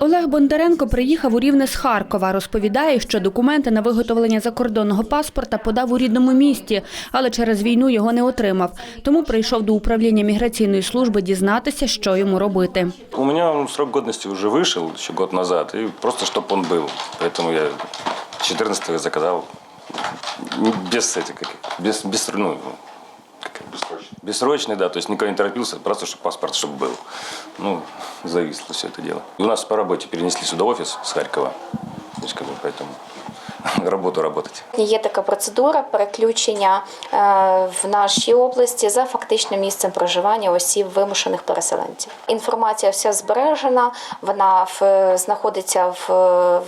Олег Бондаренко приїхав у Рівне з Харкова. Розповідає, що документи на виготовлення закордонного паспорта подав у рідному місті, але через війну його не отримав. Тому прийшов до управління міграційної служби дізнатися, що йому робити. У меня он срок годности уже вышел еще год назад, и просто чтобы он был. Поэтому я 14 заказал не без этих, как, без, без, ну, как, бессрочный. бессрочный, да, то есть никого не торопился, просто чтобы паспорт чтобы был. Ну, зависло все это дело. И у нас по работе перенесли сюда офис с Харькова, то есть как бы поэтому работу работать. Є така процедура переключення е, в нашій області за фактичним місцем проживання осіб вимушених переселенців. Інформація вся збережена, вона в, знаходиться в, в,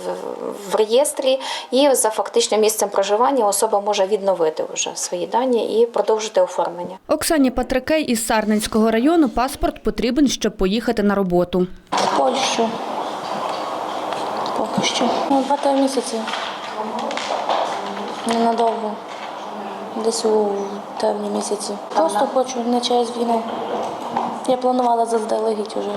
в реєстрі, і за фактичним місцем проживання особа може відновити вже свої дані і продовжити оформлення. Оксані Патрикей із Сарненського району паспорт потрібен, щоб поїхати на роботу. В Польщу. Поки що. Ну, два-три місяці. Ненадовго. Десь у травні місяці. Просто хочу не через війну. Я планувала заздалегідь уже.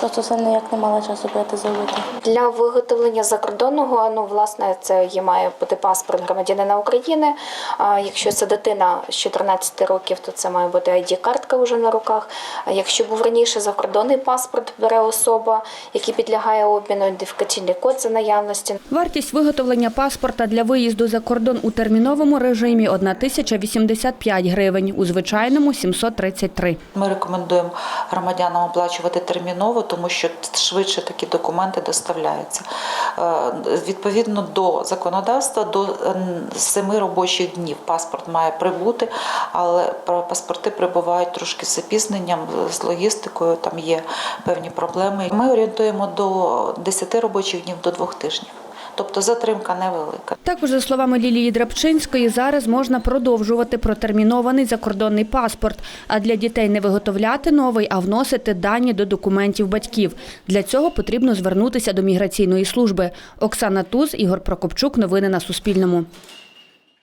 Просто все ніяк не мала часу це зробити. Для виготовлення закордонного, ну власне, це є має бути паспорт громадянина України. А якщо це дитина з 14 років, то це має бути ID-картка вже на руках. А якщо був раніше закордонний паспорт, бере особа, який підлягає обміну, ідентифікаційний код за наявності. Вартість виготовлення паспорта для виїзду за кордон у терміновому режимі – 1085 гривень, у звичайному – 733. Ми рекомендуємо громадянам оплачувати терміново, тому що швидше такі документи доставляються. Е, Відповідно до законодавства, до 7 робочих днів паспорт має прибути, але паспорти прибувають трошки з запізненням, з логістикою, там є певні проблеми. Ми орієнтуємо до 10 робочих днів до 2 тижнів. Тобто затримка невелика. Також, за словами Лілії Драбчинської, зараз можна продовжувати протермінований закордонний паспорт, а для дітей не виготовляти новий, а вносити дані до документів батьків. Для цього потрібно звернутися до міграційної служби. Оксана Туз, Ігор Прокопчук. Новини на Суспільному.